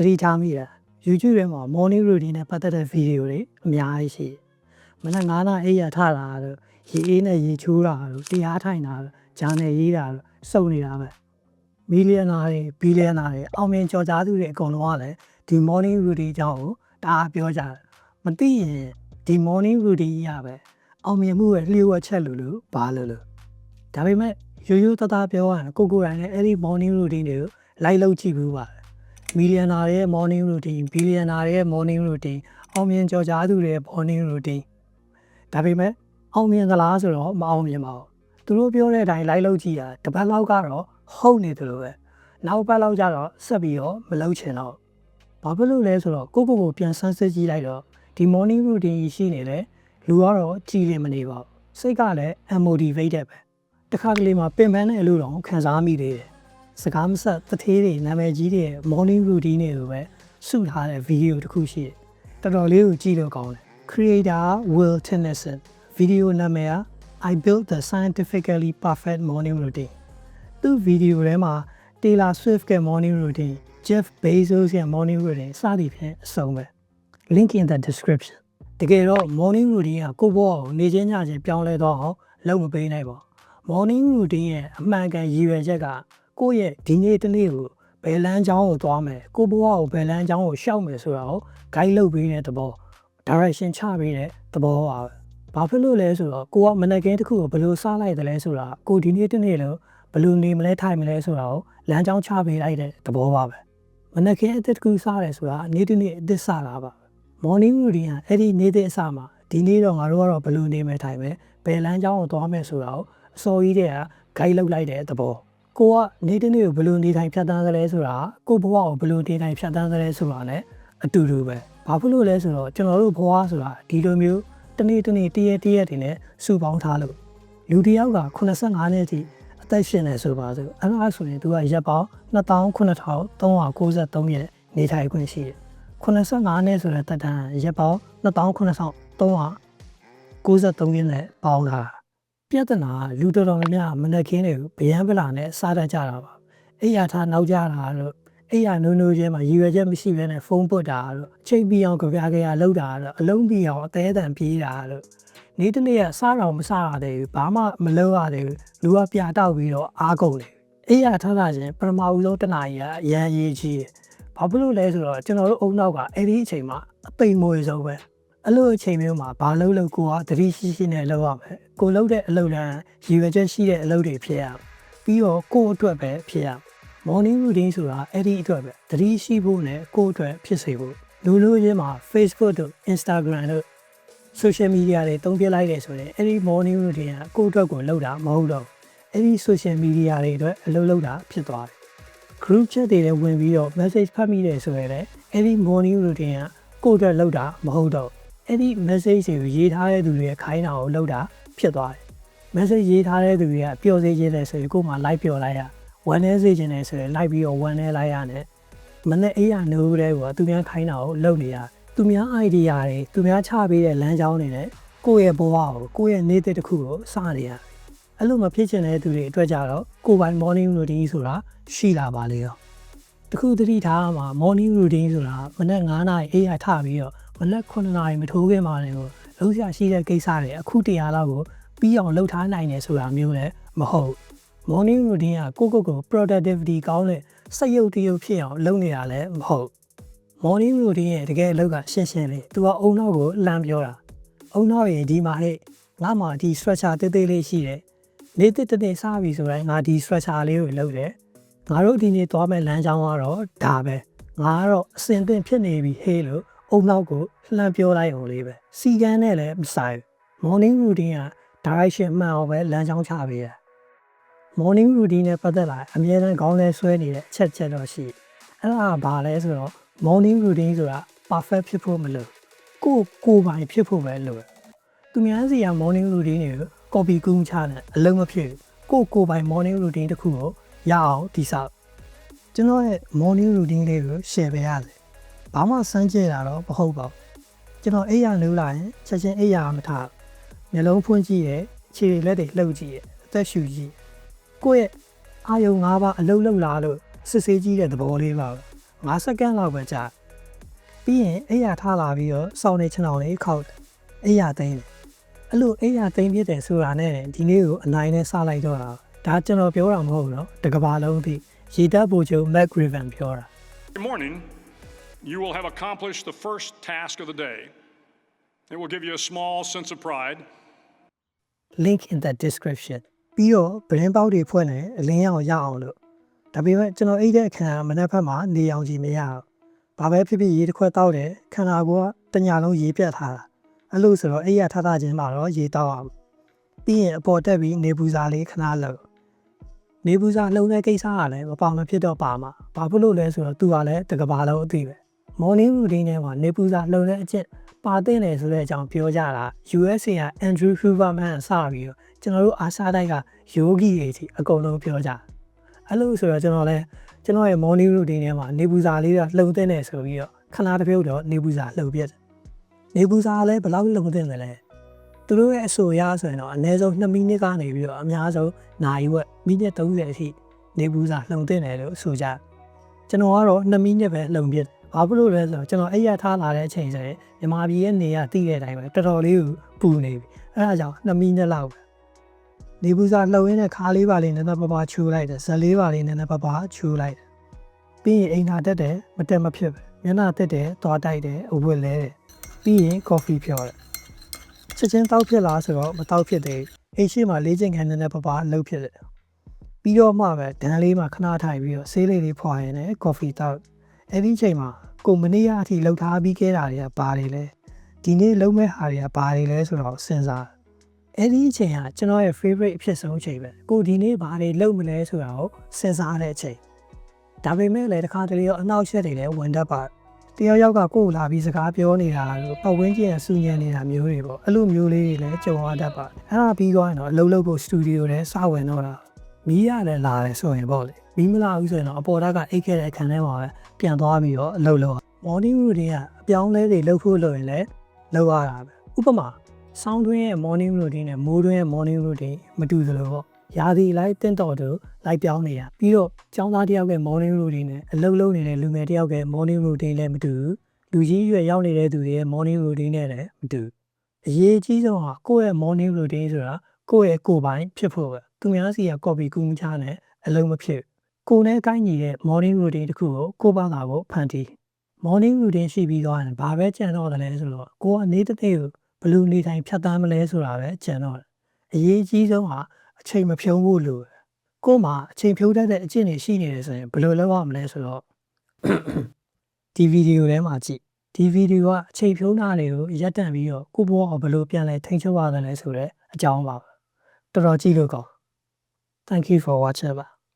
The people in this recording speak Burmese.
သတိထားမိတာ YouTube ထဲမှာ morning routine နဲ့ပတ်သက်တဲ့ဗီဒီယိုတွေအများကြီးရှိတယ်။မနက်9နာရီအိပ်ရထတာတို့ရေအေးနဲ့ရေချိုးတာတို့တရားထိုင်တာတို့ဂျာနယ်ရေးတာတို့စုံနေတာပဲ။မီလီယံနာတွေဘီလီယံနာတွေအောင်မြင်ကျော်ကြားသူတွေအကုန်လုံးကလည်းဒီ morning routine အကြောင်းကိုတအားပြောကြတယ်။မသိရင်ဒီ morning routine ကြီးရပဲအောင်မြင်မှုရဲ့လျှို့ဝှက်ချက်လို့လို့ဘာလို့လို့ဒါပေမဲ့ရိုးရိုးသားသားပြောရရင်ကိုကိုယ်တိုင်လည်းအဲ့ဒီ morning routine တွေကိုလိုက်လုပ်ကြည့်ဘူးပါတယ်။ မီလီယံနာရဲ့ morning routine ဘီလီယံနာရဲ့ morning routine အောင်မြင်ကြော်ကြားသူတွေရဲ့ morning routine ဒါပေမဲ့အောင်မြင်သလားဆိုတော့မအောင်မြင်ပါဘူးသူတို့ပြောတဲ့အတိုင်းလိုက်လုပ်ကြည့်တာတစ်ပတ်လောက်ကတော့ဟုတ်နေတယ်လို့ပဲနောက်ပတ်လောက်ကျတော့ဆက်ပြီးတော့မလုပ်ချင်တော့ဘာဖြစ်လို့လဲဆိုတော့ကိုကိုကိုပြန်ဆန်းစစ်ကြည့်လိုက်တော့ဒီ morning routine ရှိနေတယ်လူကတော့ကြည်လင်မနေပါဘူးစိတ်ကလည်း unmotivated ပဲတခါကလေးမှာပင်ပန်းတဲ့အလို့တော့ခံစားမိသေးတယ် စကားမဆက်တထေးတွေနာမည်ကြီးတွေရဲ့ morning routine တွေလိုပဲစုထားတဲ့ဗီဒီယိုတစ်ခုရှိတယ်တော်တော်လေးကိုကြည့်လို့ကောင်းတယ် creator Will Tennyson ဗီဒီယိုနာမည်က I built the scientifically perfect morning routine သူဗီဒီယိုထဲမှာ Taylor Swift ရဲ့ morning routine Jeff Bezos ရဲ့ morning routine စသည်ဖြင့်အဆုံးပဲ link in the description တကယ်တော့ morning routine ကကိုယ့်ဘဝကိုနေချင်းညချင်းပြောင်းလဲတော့အောင်လုပ်မပေးနိုင်ပါဘူး morning routine ရဲ့အမှန်ကန်ရည်ရွယ်ချက်က ကိုယ့်ရဲ့ဒီနေ့တစ်နေ့ကိုဘယ်လမ်းကြောင်းကိုသွားမယ်ကိုယ့်ဘဝကိုဘယ်လမ်းကြောင်းကိုရှောက်မယ်ဆိုတာကို guide လုပ်ပေးတဲ့သဘော direction ချပေးတဲ့သဘောပါပဲဘာဖြစ်လို့လဲဆိုတော့ကိုကမနက်ခင်းတစ်ခုကိုဘယ်လိုစလိုက်တယ်လဲဆိုတာကိုဒီနေ့တစ်နေ့လုံးဘယ်လိုနေမလဲထိုင်မလဲဆိုတာကိုလမ်းကြောင်းချပေးလိုက်တဲ့သဘောပါပဲမနက်ခင်းအသက်တစ်ခုစတယ်ဆိုတာနေ့တစ်နေ့အသက်စတာပါပဲ morning routine ကအဲ့ဒီနေ့တဲ့အစမှာဒီနေ့တော့ငါတို့ကတော့ဘယ်လိုနေမယ်ထိုင်မယ်ဘယ်လမ်းကြောင်းကိုသွားမယ်ဆိုတာကိုအစောကြီးတည်းက guide လုပ်လိုက်တဲ့သဘော ကိုကနေ့တစ်နေ့ကိုဘယ်လိုနေထိုင်ဖြတ်သန်းသလဲဆိုတာကိုဘဝကိုဘယ်လိုနေထိုင်ဖြတ်သန်းသလဲဆိုတာ ਨੇ အတူတူပဲဘာဖြစ်လို့လဲဆိုတော့ကျွန်တော်တို့ဘဝဆိုတာဒီလိုမျိုးတနေ့တနေ့တရက်တရက်တွေနဲ့စုပေါင်းထားလို့လူတစ်ယောက်က85နှစ်အထိအသက်ရှင်နေဆိုပါစို့အဲ့ဒါဆိုရင်သူကရက်ပေါင်း29393ရက်နေထိုင်ခွင့်ရှိတယ်85နှစ်ဆိုတဲ့တက်တန်းရက်ပေါင်း29393ရက်နဲ့ပေါင်းတာ ပြဿနာလူတော်တော်များများမနက်ခင်းတွေကိုဗျံပလာနဲ့စားတတ်ကြတာပါအိယာထားနောက်ကြတာလို့အိယာနိုးနိုးချင်းမှာရည်ရွယ်ချက်မရှိဘဲနဲ့ဖုန်းပုတ်တာလို့ချိန်ပြီးအောင်ကြပြကြရလောက်တာလို့အလုံးပြီးအောင်အသေးအတန်ပြေးတာလို့နေ့တစ်နေ့ကစားတော့မစားရသေးဘူးဘာမှမလုပ်ရသေးဘူးလူကပြတောက်ပြီးတော့အားကုန်တယ်အိယာထားတာချင်းပထမဦးဆုံးတနာရီကအရန်ရေးကြီးတယ်ဘာဖြစ်လို့လဲဆိုတော့ကျွန်တော်တို့အုံနောက်ကအဲ့ဒီအချိန်မှာအပိန်မွေဆုံးပဲ အဲ့လိုအချိန်မျိုးမှာဘာလုပ်လို့ကိုကသတိရှိရှိနဲ့လုပ်ရမယ်ကိုလုပ်တဲ့အလုပ်လမ်းရည်ရွယ်ချက်ရှိတဲ့အလုပ်တွေဖြစ်ရပြီးတော့ကိုယ့်အတွက်ပဲဖြစ်ရ morning routine ဆိုတာအဲ့ဒီအတွက်ပဲသတိရှိဖို့နဲ့ကိုယ့်အတွက်ဖြစ်စေဖို့လူလူချင်းမှာ Facebook တို့ Instagram တို့ social media တွေတုံးပြလိုက်တယ်ဆိုရင်အဲ့ဒီ morning routine ကကိုယ့်အတွက်ကိုလုပ်တာမဟုတ်တော့အဲ့ဒီ social media တွေအတွက်အလုပ်လုပ်တာဖြစ်သွားတယ် group chat တွေလည်းဝင်ပြီးတော့ message ဖတ်မိတယ်ဆိုရင်လည်းအဲ့ဒီ morning routine ကကိုယ့်အတွက်လုပ်တာမဟုတ်တော့ အဲ့ဒီ message တွေကိုရေးထားတဲ့သူတွေခိုင်းတာကိုလုပ်တာဖြစ်သွားတယ် message ရေးထားတဲ့သူတွေကပျော်စေခြင်းတယ်ဆိုရင်ကိုယ်မှ live ပျော်လိုက်ရဝမ်းနေစေခြင်းတယ်ဆိုရင် live ပြီးတော့ဝမ်းနေလိုက်ရနဲ့မနဲ့အေးရနိုးတဲ့ကွာသူများခိုင်းတာကိုလုပ်နေရသူများ idea တွေသူများချပေးတဲ့လမ်းကြောင်းတွေနဲ့ကိုယ့်ရဲ့ဘဝကိုကိုယ့်ရဲ့နေ့တစ်ခုကိုစနေရအဲ့လိုမဖြစ်ချင်တဲ့သူတွေအတွက်ကြတော့ကိုယ်ပိုင် morning routine ဆိုတာရှိလာပါလေရောတခုသတိထားမှာ morning routine ဆိုတာမနက်9နာရီအေးရထပြီးတော့ မနက်9နာရီမထိုးခင်မှာလည်းကိုလုံးရရှိတဲ့ကိစ္စတွေအခုတရားလောက်ကိုပြီးအောင်လှုပ်ထားနိုင်တယ်ဆိုတာမျိုးလည်းမဟုတ် morning routine ကကိုကိုကို productivity ကောင်းတဲ့စက်ရုပ်တရုပ်ဖြစ်အောင်လုပ်နေတာလည်းမဟုတ် morning routine ရဲ့တကယ်အလုပ်ကရှင်းရှင်းလေးသူကအုံနောက်ကိုလှမ်းပြောတာအုံနောက်ရင်ဒီမှာဟဲ့ငါမှဒီ structure တေးသေးလေးရှိတယ်နေ့တစ်တစ်နေ့စပြီဆိုရင်ငါဒီ structure လေးကိုလုပ်တယ်ငါတို့ဒီနေ့သွားမဲ့လမ်းကြောင်းကတော့ဒါပဲငါကတော့အစင်သင့်ဖြစ်နေပြီဟေးလို့ အုံနောက်ကိုလှမ်းပြောလိုက်အောင်လေးပဲစီကန်းနဲ့လည်းမဆိုင် morning routine က direction မှန်အောင်ပဲလမ်းကြောင်းချပေးတာ morning routine နဲ့ပတ်သက်လာအမြဲတမ်းခေါင်းလဲဆွဲနေတဲ့အချက်ချက်တော့ရှိတယ်အဲ့ဒါကဘာလဲဆိုတော့ morning routine ဆိုတာ perfect ဖြစ်ဖို့မလိုကိုယ်ကိုယ်ပိုင်ဖြစ်ဖို့ပဲလိုတယ်သူများစီက morning routine တွေကို copy ကူးချတယ်အလုံးမဖြစ်ဘူးကိုယ်ကိုယ်ပိုင် morning routine တစ်ခုကိုရအောင်တည်ဆောက်ကျွန်တော်ရဲ့ morning routine လေးကို share ပေးရတယ် ဘာမှစမ်းကြည့်တာတော့မဟုတ်ပါဘူးကျွန်တော်အိပ်ရနိုးလာရင်ချက်ချင်းအိပ်ရမထားမျက်လုံးဖွင့်ကြည့်တယ်ခြေလက်တွေလှုပ်ကြည့်တယ်အသက်ရှူကြည့်ကိုယ့်ရဲ့အာယုံ၅ပါးအလုံးလုံးလာလို့စစ်ဆေးကြည့်တဲ့သဘောလေးပါပဲ 5စက္ကန့်လောက်ပဲကြာပြီးရင်အိယာထားလာပြီးတော့စောင်းနေချင်အောင်လေးခောက်တယ်အိယာသိမ်းတယ်အဲ့လိုအိယာသိမ်းပြတယ်ဆိုတာနဲ့ဒီနေ့ကိုအနိုင်နဲ့စလိုက်တော့တာဒါကျွန်တော်ပြောတာမဟုတ်ဘူးเนาะတကဘာလုံးပြီးရေတပ်ဘူချုပ် Mac Griven ပြောတာ Good morning. You will have accomplished the first task of the day. It will give you a small sense of pride. link in the description ပြီးတော့ဗရင်ပေါက်တွေဖွင့်တယ်အလင်းရောင်ရအောင်လို့ဒါပေမဲ့ကျွန်တော်အိတ်တဲ့အခါမနေ့ဖက်မှာနေအောင်ကြည့်မရဘူးဘာပဲဖြစ်ဖြစ်ရေတစ်ခွက်တောက်တယ်ခန္ဓာကိုယ်ကတညာလုံးရေပြတ်ထားတာအဲ့လိုဆိုတော့အိတ်ရထထချင်းမှာတော့ရေတောက်အောင်ပြီးရင်အပေါ်တက်ပြီးနေပူစာလေးခဏလောက်နေပူစာလှုံတဲ့ကိစ္စကလည်းမပေါမဖြစ်တော့ပါမှာဘာဖြစ်လို့လဲဆိုတော့သူကလည်းတကဘာလုံးအသိပဲ morning routine ထဲမှာနေပူစာလှုံတဲ့အချက်ပါတဲ့တယ်ဆိုတဲ့အကြောင်းပြောကြတာ USA က Andrew Huberman စပြီးတော့ကျွန်တော်တို့အာရှတိုက်ကယောဂီတွေကြီးအကုန်လုံးပြောကြအဲ့လိုဆိုတော့ကျွန်တော်လည်းကျွန်တော်ရဲ့ morning routine ထဲမှာနေပူစာလေးကလှုံတဲ့တယ်ဆိုပြီးတော့ခဏတစ်ပြုတ်တော့နေပူစာလှုံပြတယ်နေပူစာကလည်းဘယ်လောက်လှုံတဲ့လဲလဲသူတို့ရဲ့အဆိုအရဆိုရင်တော့အနည်းဆုံး2မိနစ်ကနေပြီးတော့အများဆုံးနာရီဝက်မိနစ်30အထိနေပူစာလှုံတဲ့တယ်လို့ဆိုကြတယ်ကျွန်တော်ကတော့2မိနစ်ပဲလှုံပြတယ် ဘာဖြစ်လို့လဲဆိုတော့ကျွန်တော်အဲ့ရထားလာတဲ့အချိန်ဆိုရင်မြန်မာပြည်ရဲ့နေရတိတဲ့အတိုင်းပဲတော်တော်လေးကိုပူနေပြီအဲ့ဒါကြောင့်2မိနစ်လောက်ပဲနေပူစာလှုပ်ရင်းနဲ့ခါလေးပါလေးနည်းနည်းပါးပါးချူလိုက်တယ်ဇက်လေးပါလေးနည်းနည်းပါးပါးချူလိုက်တယ်ပြီးရင်အိမ်သာတက်တယ်မတက်မဖြစ်ပဲမျက်နှာတက်တယ်သွားတိုက်တယ်အဝတ်လဲတယ်ပြီးရင်ကော်ဖီဖြော်တယ်ချက်ချင်းတောက်ဖြစ်လားဆိုတော့မတောက်ဖြစ်သေးဘူးအိမ်ရှိမှလေးချိန်ခန်းနည်းနည်းပါးပါးလှုပ်ဖြစ်တယ်ပြီးတော့မှပဲဒန်းလေးမှာခဏထိုင်ပြီးတော့ဆေးလေးလေးဖွာရင်လည်းကော်ဖီတောက် အဲ့ဒီအချိန်မှာကိုမနေ့ကအထိလှုပ်ထားပြီးခဲ့တာတွေကဘာတွေလဲဒီနေ့လှုပ်မဲ့ဟာတွေကဘာတွေလဲဆိုတော့စဉ်းစားအဲ့ဒီအချိန်ကကျွန်တော်ရဲ့ favorite အဖြစ်ဆုံးအချိန်ပဲကိုဒီနေ့ဘာတွေလှုပ်မလဲဆိုတာကိုစဉ်းစားတဲ့အချိန်ဒါပေမဲ့လည်းတစ်ခါတလေတော့အနောက်ချက်တွေလည်းဝင်တတ်ပါတယောက်ယောက်ကကိုယ်လာပြီးစကားပြောနေတာလို့ပတ်ဝန်းကျင်ဆူညံနေတာမျိုးတွေပေါ့အဲ့လိုမျိုးလေးတွေလည်းကြုံရတတ်ပါအဲ့ဒါပြီးသွားရင်တော့အလုပ်လုပ်ဖို့စတူဒီယိုထဲစဝင်တော့တာမီးရတယ်လာတယ်ဆိုရင်ပေါ့လေ မီးမလာဘူးဆိုရင်တော့အပေါ်ဓာတ်ကအိတ်ခဲ့တဲ့အခန်းထဲမှာပဲပြန်သွားပြီးတော့အလုပ်လုပ် morning routine ကအပြောင်းလဲတွေလုပ်ဖို့လုပ်ရင်လည်းလုပ်ရတာပဲဥပမာဆောင်းတွင်းရဲ့ morning routine နဲ့မိုးတွင်းရဲ့ morning routine မတူသလိုပေါ့ရာသီလိုက်တင့်တော်တူလိုက်ပြောင်းနေတာပြီးတော့ကျောင်းသားတယောက်ရဲ့ morning routine နဲ့အလုပ်လုပ်နေတဲ့လူငယ်တယောက်ရဲ့ morning routine လည်းမတူဘူးလူကြီးရွယ်ရောက်နေတဲ့သူတွေရဲ့ morning routine နဲ့လည်းမတူဘူးအရေးအကြီးဆုံးဟာကိုယ့်ရဲ့ morning routine ဆိုတာကိုယ့်ရဲ့ကိုယ်ပိုင်ဖြစ်ဖို့ပဲသူများစီက copy ကူးချနဲ့အလုံးမဖြစ်ဘူး ကိုယ်နဲ့ကိုင်းညီတဲ့ morning routine တစ်ခုကိုကိုယ့်ဘာသာကိုဖန်တီး morning routine ရှိပြီးသွားရင်ဘာပဲကြံတော့တယ်လဲဆိုတော့ကိုကနေတစ်သိကိုဘယ်လိုနေထိုင်ဖြတ်သန်းမလဲဆိုတာပဲကြံတော့တယ်အရေးကြီးဆုံးဟာအချိန်မဖြုံးဖို့လိုတယ်ကို့မှာအချိန်ဖြုံးတတ်တဲ့အကျင့်တွေရှိနေတယ်ဆိုရင်ဘယ်လိုလုပ်ရမလဲဆိုတော့ဒီဗီဒီယိုထဲမှာကြည့်ဒီဗီဒီယိုကအချိန်ဖြုံးတာတွေကိုရပ်တန့်ပြီးတော့ကိုယ့်ဘဝကိုဘယ်လိုပြန်လဲထိန်းချုပ်ရတယ်လဲဆိုတော့အကြောင်းပါပဲတော်တော်ကြည့်လို့ကောင်း Thank you for watching ပါ